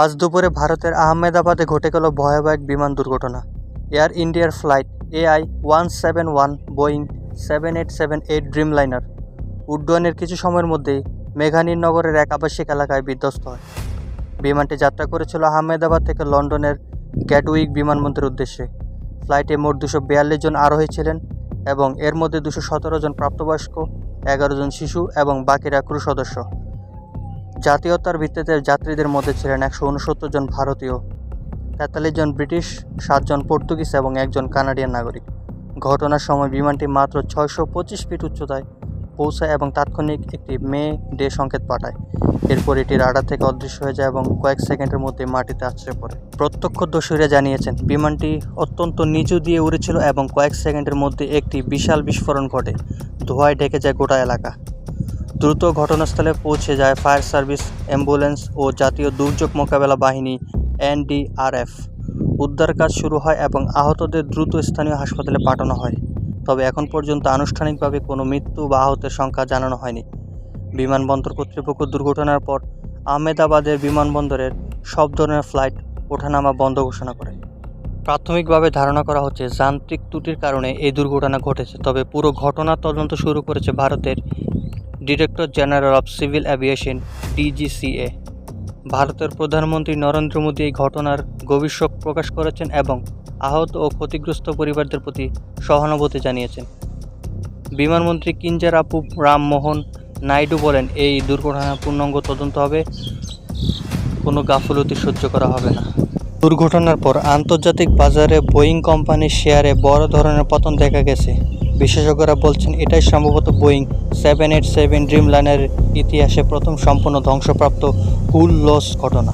আজ দুপুরে ভারতের আহমেদাবাদে ঘটে গেল ভয়াবহ এক বিমান দুর্ঘটনা। এয়ার ইন্ডিয়ার flight AI one seven one Boeing seven eight seven eight Dreamliner. উড্ডয়নের কিছু সময়ের মধ্যেই মেঘানীর নগরের এক আবাসিক এলাকায় বিধ্বস্ত হয়। বিমানটি যাত্রা করেছিল আহমেদাবাদ থেকে লন্ডনের গ্যাটউইক বিমানবন্দরের উদ্দেশ্যে। ফ্লাইটে মোট দুশো বিয়াল্লিশ জন আরোহী ছিলেন এবং এর মধ্যে দুশো সতেরো জন প্রাপ্তবয়স্ক, এগারো জন শিশু এবং বাকিরা ক্রু সদস্য। জাতীয়তার ভিত্তিতে যাত্রীদের মধ্যে ছিলেন একশো উনসত্তর জন ভারতীয়, তেতাল্লিশ জন ব্রিটিশ সাতজন পর্তুগিজ এবং একজন কানাডিয়ান নাগরিক। ঘটনার সময় বিমানটি মাত্র ছয়শো পঁচিশ ফিট উচ্চতায় পৌঁছায় এবং তাৎক্ষণিক একটি মে ডে সংকেত পাঠায়। এরপর এটি রাডার থেকে অদৃশ্য হয়ে যায় এবং কয়েক সেকেন্ডের মধ্যে মাটিতে আছড়ে পড়ে। প্রত্যক্ষদর্শীরা জানিয়েছেন, বিমানটি অত্যন্ত নিচু দিয়ে উড়েছিল এবং কয়েক সেকেন্ডের মধ্যে একটি বিশাল বিস্ফোরণ ঘটে। ধোঁয়ায় ঢেকে যায় গোটা এলাকা। দ্রুত ঘটনাস্থলে পৌঁছে যায় ফায়ার সার্ভিস, অ্যাম্বুলেন্স ও জাতীয় দুর্যোগ মোকাবেলা বাহিনী, এনডিআরএফ। উদ্ধার কাজ শুরু হয় এবং আহতদের দ্রুত স্থানীয় হাসপাতালে পাঠানো হয়। তবে এখন পর্যন্ত আনুষ্ঠানিকভাবে কোনো মৃত্যু বা আহতের সংখ্যা জানানো হয়নি। বিমানবন্দর কর্তৃপক্ষ দুর্ঘটনার পর আহমেদাবাদের বিমানবন্দরের সব ধরনের ফ্লাইট ওঠানামা বন্ধ ঘোষণা করে। প্রাথমিকভাবে ধারণা করা হচ্ছে, যান্ত্রিক ত্রুটির কারণে এই দুর্ঘটনা ঘটেছে, তবে পুরো ঘটনার তদন্ত শুরু করেছে ভারতের director general of civil aviation DGCA ভারতের প্রধানমন্ত্রী নরেন্দ্র মোদী এই ঘটনার গভীর শোক প্রকাশ করেছেন এবং আহত ও ক্ষতিগ্রস্ত পরিবারদের প্রতি সহানুভূতি জানিয়েছেন। বিমানমন্ত্রী কিঞ্জারাপু রামমোহন নাইডু বলেন, এই দুর্ঘটনার পূর্ণাঙ্গ তদন্ত হবে। কোনো গাফলতি সহ্য করা হবে না। দুর্ঘটনার পর আন্তর্জাতিক বাজারে বোয়িং কোম্পানির শেয়ারে বড় ধরনের পতন দেখা গেছে। বিশেষজ্ঞরা বলছেন, এটাই সম্ভবত Boeing. Seven eight seven dream লাইনের ইতিহাসে প্রথম সম্পূর্ণ ধ্বংসপ্রাপ্ত কুল লস ঘটনা।